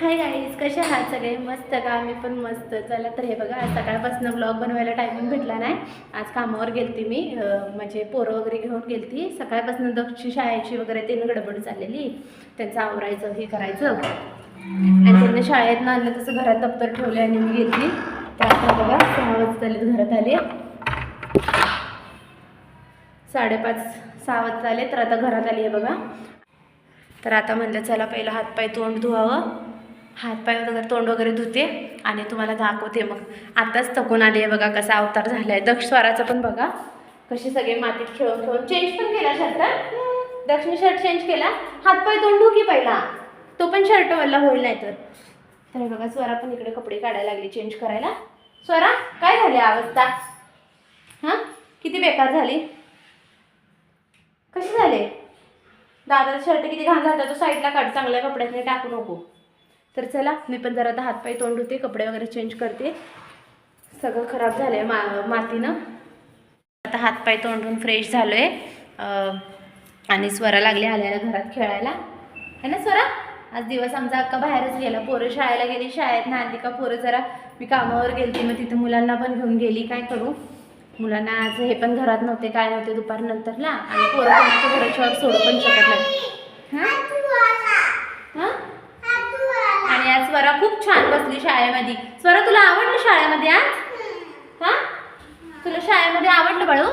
Hi guys कसे आहात सगळे? मस्त का? आम्ही पण मस्त. चला तर हे बघा आज सकाळपासून ब्लॉग बनवायला टायमिंग भेटला नाही. आज कामावर गेलती मी म्हणजे पोरं वगैरे घेऊन गेलती. सकाळपासून दक्षी शाळेची वगैरे तीन गडबड चाललेली त्यांचं आवरायचं हे करायचं. आणि त्यांना शाळेत आणलं तसं घरात दप्तर ठेवले आणि मी गेली तर आता बघा सहा वाजता घरात आले. साडेपाच सहा वाजता आले तर आता घरात आली आहे बघा. तर आता म्हणलं चला पहिलं हातपाय तोंड धुवावं. हातपाय वगैरे तोंड वगैरे धुते आणि तुम्हाला दाखवते मग. आताच थकून आली आहे बघा कसा अवतार झाला आहे दक्ष स्वराचं पण बघा. कसे सगळे मातीत खेळून खेळून चेंज पण केला शर्ट दक्षिण शर्ट चेंज केला. हातपाय तोंड धुकी पहिला? तो पण शर्ट वल्ला होईल नाही तर तर बघा स्वरा पण इकडे कपडे काढायला लागले चेंज करायला. स्वरा काय झाली अवस्था? हां? किती बेकार झाली. कशी झाले? दादाचा शर्ट किती घाण झाला तो साईडला काढ चांगल्या कपड्यातने टाकू नको. तर चला मी पण जरा आता हातपाय तोंड होते कपडे वगैरे चेंज करते. सगळं खराब झालं आहे मा मातीनं. आता हातपाय तोंडून फ्रेश झालो आहे आणि स्वरा लागले आल्याला घरात खेळायला. है ना स्वरा? आज दिवस आमचा अक्का बाहेरच गेला. पोरं शाळेला गेली शाळेत ना आली का पोरं जरा मी कामावर गेलती मग तिथं मुलांना पण घेऊन गेली काय करू? मुलांना आज हे पण घरात नव्हते काय नव्हते दुपारनंतरला. आणि पोरं घराच्या वर सोडू पण शकत नाही. हां हां आणि आज स्वरा खूप छान बसली शाळेमध्ये. स्वरा तुला आवडलं शाळेमध्ये आज? हा? तुला शाळेमध्ये आवडलं बाळू?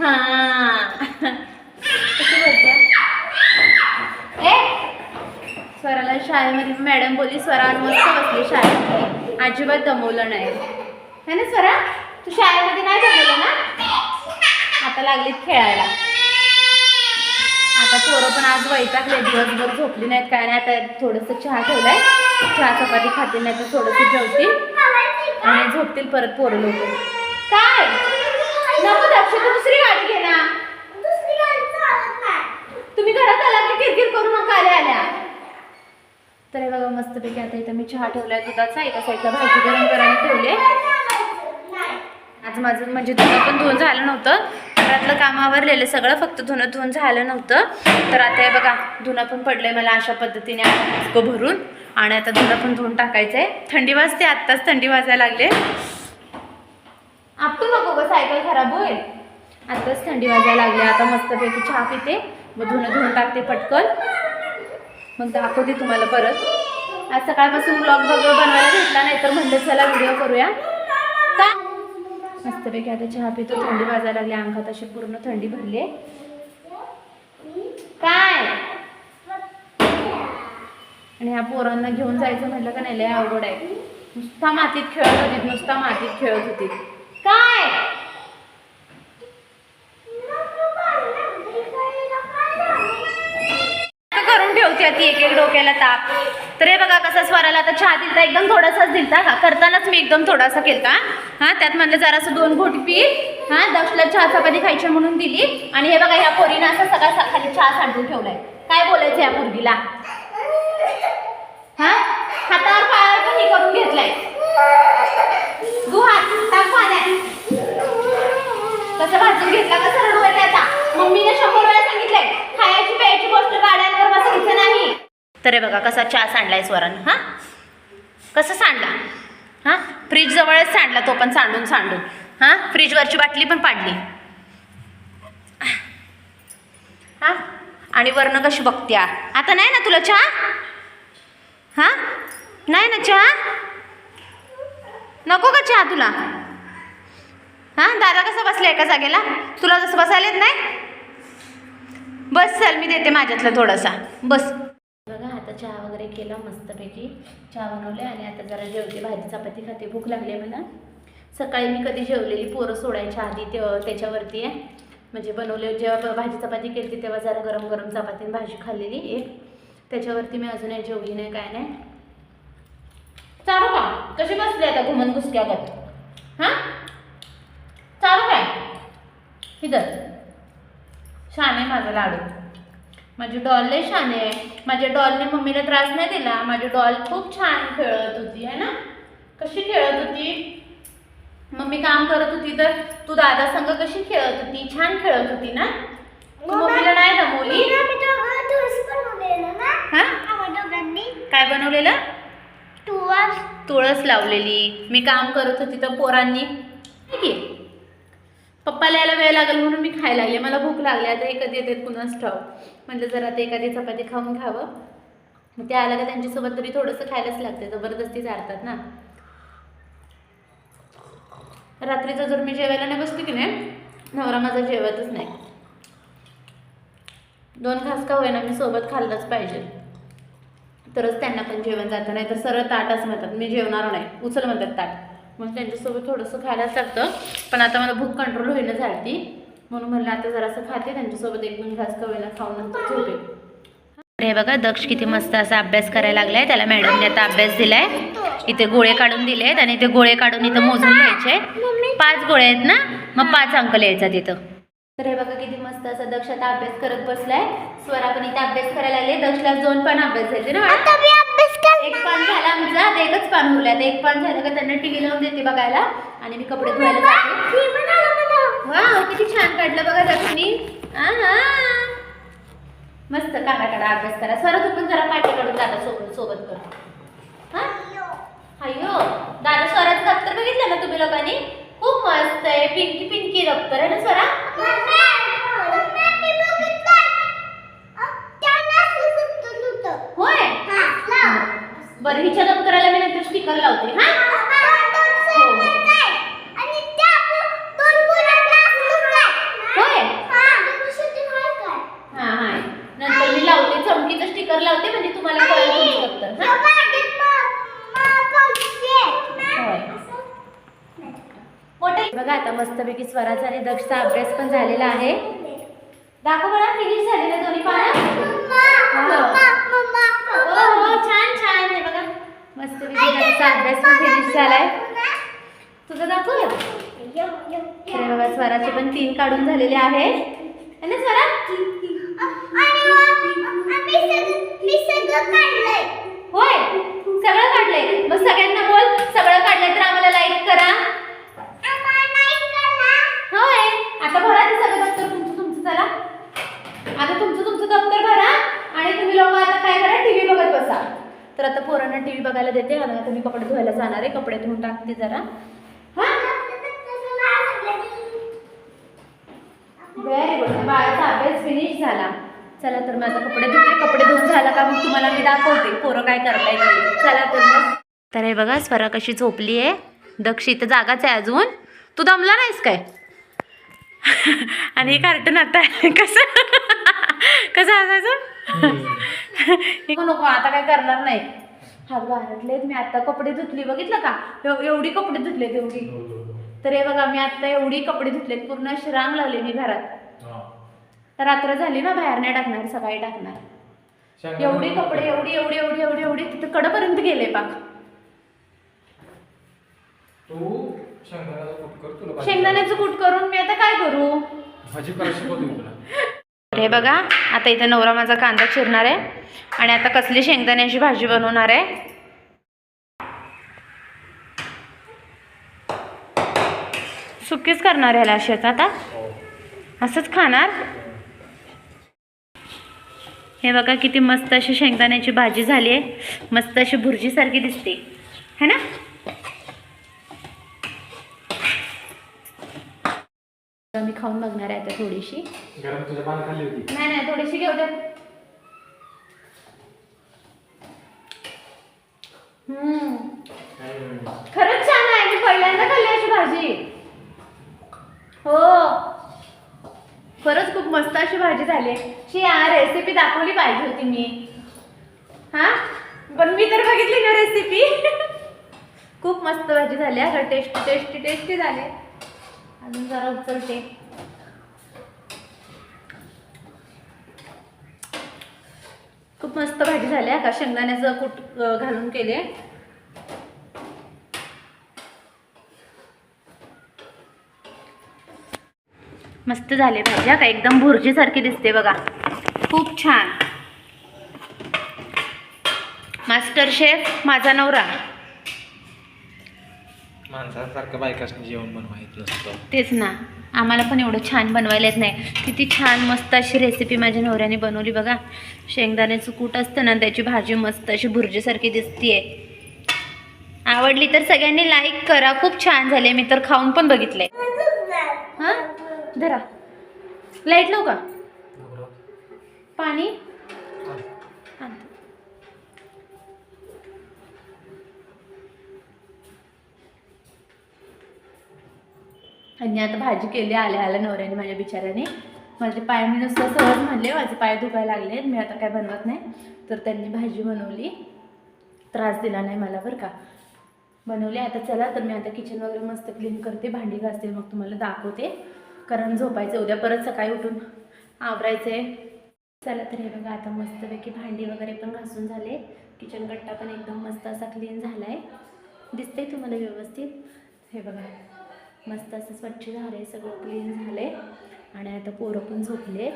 हा. स्वराला शाळेमध्ये मॅडम बोलली स्वरा आज मस्त बसली शाळेमध्ये. अजिबात दमवलं नाही. है ना स्वरा? तू शाळेमध्ये नाही दमवलं ना? आता लागलीत खेळायला. वैतागले दिवसभर झोपली नाहीत. काय नाही आता थोडंसं चहा ठेवलाय. चहा चपाती खातील नाही तर थोडंसं जेवतील. आणि झोपतील परत पोरं लोक काय? नको दक्ष तू दुसरी गाडी घे ना. तुम्ही घरात आला की किरकिर करू नका आल्या आल्या. तर हे बघा मस्तपैकी आता इथं मी चहा ठेवलाय दुधाचा. एका साईडला भाजी गरम करायला ठेवले आज माझं म्हणजे दुधा पण धुवून झालं नव्हतं. घरातलं काम आवरलेलं सगळं फक्त धुणं धुवून झालं नव्हतं. तर आता हे बघा धुणं पण पडलंय मला अशा पद्धतीने इतकं भरून. आणि आता धुणं पण धुवून टाकायचं आहे थंडी वाजते आत्ताच थंडी वाजायला लागले. आपटू नको ग सायकल खराब होईल. आत्ताच थंडी वाजायला लागली. आता मस्तपैकी चहा पिते. मग धुणं धुवून टाकते पटकन. मग दाखवते तुम्हाला परत. आज सकाळपासून ब्लॉग बघ बनवायला भेटला नाही तर म्हणलं चला व्हिडिओ करूया. मस्तपैकी आता चहा पितो. थंडी वाजायला लागली. अंगात अशी पूर्ण थंडी भरली. काय? आणि ह्या पोरांना घेऊन जायचं म्हटलं का नाही? लय अवघड आहे. नुसता मातीत खेळत होती. नुसता मातीत खेळत होती. तर हे बघा कसा स्वराला आता चहा दिलता एकदम थोडासाच दिलता. का करतानाच मी एकदम थोडासा केलता. हा त्यात म्हणलं जरासं दोन घोट पी हा दक्षला चहा चपाती खायची म्हणून दिली. आणि हे बघा ह्या पोरीनं असं सगळा सा- खाली चहा सांडून ठेवलाय. काय बोलायचं या पोरगीला? हा हातावर पायावर पण हे करून घेतलाय. गुहात टाक पाण्यात कसं भाजून घेतला कसं रडवायचं आता? मम्मीने शंभर वेळा सांगितलंय खायची तर हे बघा कसा चहा सांडलाय स्वरान हां? कसं सांडला? हां? फ्रीज जवळच सांडला तो पण सांडून सांडून. हां? फ्रीजवरची बाटली पण पाडली. हां? आणि वरनं कशी बघत्या आता नाही ना तुला चहा? हां? नाही ना चहा? नको का चहा तुला? हां? दादा कसा बसला एका जागेला? तुला जसं बसायला येत नाही? बस चल मी देते माझ्यातलं थोडासा. बस. चहा वगैरे केला मस्तपैकी. चहा बनवले आणि आता जरा जेवते. भाजी चपाती खाते. भूक लागली आहे मला. सकाळी मी कधी जेवलेली पोरं सोडायच्या आधी ते त्याच्यावरती आहे. म्हणजे बनवले जेव्हा भाजी चपाती केली तेव्हा जरा गरम गरम चपाती आणि भाजी खाल्लेली एक. त्याच्यावरती मी अजूनही जेवली नाही काय नाही. चालू का? कशी बसली आता घुमन गुसक्यागत हां? चालू काय? इथं. छान आहे माझा लाडू. माझी डॉल लय छान आहे. माझ्या डॉलने मम्मीला त्रास नाही दिला. माझी डॉल खूप छान खेळत होती है ना? कशी खेळत होती? मम्मी काम करत होती तर तू दादा संग कशी खेळत होती? छान खेळत होती ना? मम्मीला नाही दमवली हा? काय बनवलेलं? तुळस. तुळस लावलेली. मी काम करत होती तर पोरांनी. ठीक आहे. पप्पाला यायला वेळ लागेल म्हणून मी खायला लागले. मला भूक लागली. आता हे कधी येतात पुन्हाच ठाव म्हणजे जरा ते एखादी चपाती खाऊन खावं. मग ते आलं का त्यांच्यासोबत तरी थोडंसं खायलाच लागते जबरदस्ती चालतात ना. रात्रीचं जर मी जेवायला नाही बसते की नाही नवरा माझा जेवतच नाही. दोन घास का होईना मी सोबत खाल्लंच पाहिजे. तरच त्यांना पण जेवण जातं नाही तर सरळ ताटच म्हणतात मी जेवणार नाही. उचल म्हणतात ताट. मग त्यांच्यासोबत थोडंसं खायलाच लागतं. पण आता मला भूक कंट्रोल होईना झाली म्हणून म्हणलं आता जरासं खाते त्यांच्यासोबत एक दोन घास का होईना खाऊन नंतर झोपेल. हे बघा दक्ष किती मस्त असा अभ्यास करायला लागलाय. त्याला मॅडमने आता अभ्यास दिलाय. इथे गोळे काढून दिलेत आणि ते गोळे काढून इथं मोजून घ्यायचे. पाच गोळे आहेत ना मग पाच अंक लिहायचा तिथं. तर हे बघा किती मस्त असा दक्ष आता अभ्यास करत बसलाय. स्वरा पण इथे अभ्यास करायला लागले दक्षला दोन पण अभ्यास झाले ना मॅडम? आता मी अभ्यास कर एक पान झाला आमचा आता एकच पान उरलं आता एक पान झालं का त्यांना टीव्ही लावून देते बघायला. आणि मी कपडे धुवायला जाते. वा किती छान काढलं बघा दक्षिणी. मस्त काढा काढा अभ्यास करा. सर तू पण जरा पाठी काढून दादा सोबत सोबत कर. हा? अय्यो. दादा स्वराचं दप्तर बघितलं ना तुम्ही लोकांनी? खूप मस्त आहे. पिंकी पिंकी दप्तर आहे ना स्वरा? होय? बरं हिच्या दप्तराला मी नंतर स्टिकर लावते. हा होय हा हा नंतर मी लावते चमकीचं स्टिकर लावते म्हणजे तुम्हाला कळेल तुमचं हा? होय. मोठे बघा आता मस्तपैकी स्वराचा आणि दक्षचा अभ्यास पण झालेला आहे. दाखव बघा फिनिश झालेलं दोन्ही पानं हो. हो छान छान आहे बघा. मस्तपैकी दक्षचा अभ्यास पण फिनिश झालाय. तुझं दाखव. अरे बघा स्वराचे पण तीन काढून झालेले आहे. ना स्वरा होय? सगळं काढलंय? मग सगळ्यांना बोल. सगळं काढलंय तर आम्हाला लाईक करा. होय. आता भरा ते सगळं दप्तर तुमचं तुमचं चला. आता तुमचं तुमचं दप्तर भरा आणि तुम्ही लोक आता काय करा? टीव्ही बघत बसा. तर आता पोरांना टीव्ही बघायला देते. आणि आता मी कपडे धुवायला जाणार आहे. कपडे धुवून टाकते जरा हा व्हेरी गुड बाळाचा अभ्यास फिनिश झाला चला तर मी आता कपडे धुते कपडे धुवून झाला का मग तुम्हाला मी दाखवते. पोरं काय करताय. चला तर तर हे बघा स्वरा कशी झोपली आहे. दक्ष इथं जागाच आहे अजून. तू दमला नाहीस काय? आणि हे कार्टून आता. कसं? कसं असायचं नको आता काय करणार नाही. हात बाहेरले मी आता कपडे धुतली. बघितलं का? एव- एवढी कपडे धुतलेत एवढी. तर हे बघा मी आता एवढी कपडे धुतलेत पूर्ण अशी रांग लावली मी घरात. रात्र झाली ना बाहेर नाही टाकणार सकाळी टाकणार. एवढी कपडे एवढी एवढी एवढी एवढी एवढी तिथं कडपर्यंत गेले पाक. तू शेंगदाण्याचा कूट करून मी आता काय करू? हे बघा आता इथं नवरा माझा कांदा चिरणार आहे आणि आता कसली शेंगदाण्याची भाजी बनवणार आहे. सुकीच करणार ह्याला अशीच आता. असंच खाणार? हे बघा किती मस्त अशी शेंगदाण्याची भाजी झाली आहे. मस्त अशी भुर्जीसारखी दिसते. है ना? मी खाऊन बघणार आहे आता थोडीशी. नाही नाही थोडीशी घेऊ. खरंच छान आहे. मी पहिल्यांदा खाल्ली अशी भाजी. हो. खरंच खूप मस्त अशी भाजी झाली आहे. शी रेसिपी दाखवली पाहिजे होती मी. हा? पण मी तर बघितली ना रेसिपी खूप मस्त भाजी झाली हा. टेस्टी टेस्टी टेस्टी झाले. अजून जरा उचलते. खूप मस्त भाजी झाली आहे का शेंगदाण्याचं कूट घालून केले. मस्त झाले भाजी हा का? एकदम भुर्जीसारखी दिसते बघा. खूप छान. मास्टर शेफ माझा नवरा. माणसासारखं बायकासनी जेवण बनवायचं नसतं. तेच ना. आम्हाला पण एवढं छान बनवायला येत नाही. किती छान मस्त अशी रेसिपी माझ्या नवऱ्याने बनवली बघा. शेंगदाण्याचं कूट असतं ना त्याची भाजी मस्त अशी भुर्जीसारखी दिसतीये. आवडली तर सगळ्यांनी लाईक करा. खूप छान झाले. मी तर खाऊन पण बघितलंय. हां धरा. लाइट लावू का? पाणी. आणि. आता भाजी केली आल्या आल्या नवऱ्याने माझ्या बिचाऱ्याने. माझे पाय मी नुसतं सहज म्हणले माझे पाय दुखायला लागले मी आता काय बनवत नाही. तर त्यांनी भाजी बनवली. त्रास दिला नाही मला बरं का. बनवली आता चला. तर मी आता किचन वगैरे मस्त क्लीन करते. भांडी घासते मग तुम्हाला दाखवते. कारण झोपायचं उद्या परत सकाळी उठून आवरायचं आहे चला तर हे बघा आता मस्तपैकी भांडी वगैरे पण घासून झाले. किचन गट्टा पण एकदम मस्त असा क्लीन झाला आहे दिसतंय तुम्हाला व्यवस्थित? हे बघा मस्त असं स्वच्छ झालं आहे सगळं क्लीन झालं आहे आणि आता पोरं पण झोपले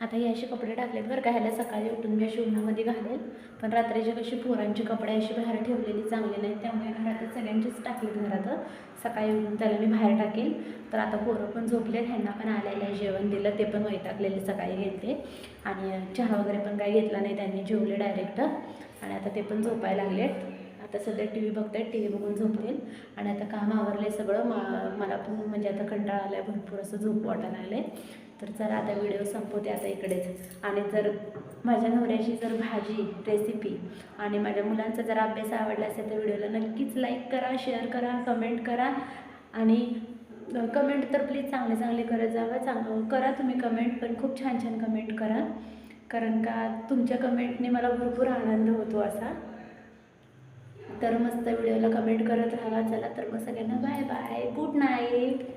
आता हे असे कपडे टाकलेत बरं का ह्याला सकाळी उठून मी अशी उन्हामध्ये घालेल पण रात्रीचे कशी पोरांचे कपडे अशी बाहेर ठेवलेली चांगली नाहीत त्यामुळे घरातच सगळ्यांचीच टाकलीत घरात. सकाळी उठून त्याला मी बाहेर टाकेल तर आता पोरं पण झोपलेत ह्यांना पण आलेलं आहे जेवण दिलं ते पण वैतागलेले सकाळी घेतले आणि चहा वगैरे पण काही घेतला नाही त्यांनी जेवले डायरेक्ट आणि आता ते पण झोपायला लागलेत. आता सध्या टी व्ही बघतायत टी व्ही बघून झोपतील. आणि आता काम आवरले सगळं मा मला पण म्हणजे आता कंटाळा आला आहे भरपूर असं झोप वाटायला लागले तर चला आता व्हिडिओ संपवते आता इकडेच. आणि जर माझ्या नवऱ्याची जर भाजी रेसिपी आणि माझ्या मुलांचा जर अभ्यास आवडला असेल तर व्हिडिओला नक्कीच लाईक करा शेअर करा कमेंट करा. आणि कमेंट तर प्लीज चांगले चांगले करत जावा. चांग करा तुम्ही कमेंट पण खूप छान छान कमेंट करा. कारण का तुमच्या कमेंटने मला भरपूर आनंद होतो असा. तर मस्त व्हिडिओला कमेंट करत राहा. चला तर मग सगळ्यांना बाय बाय गुड नाईट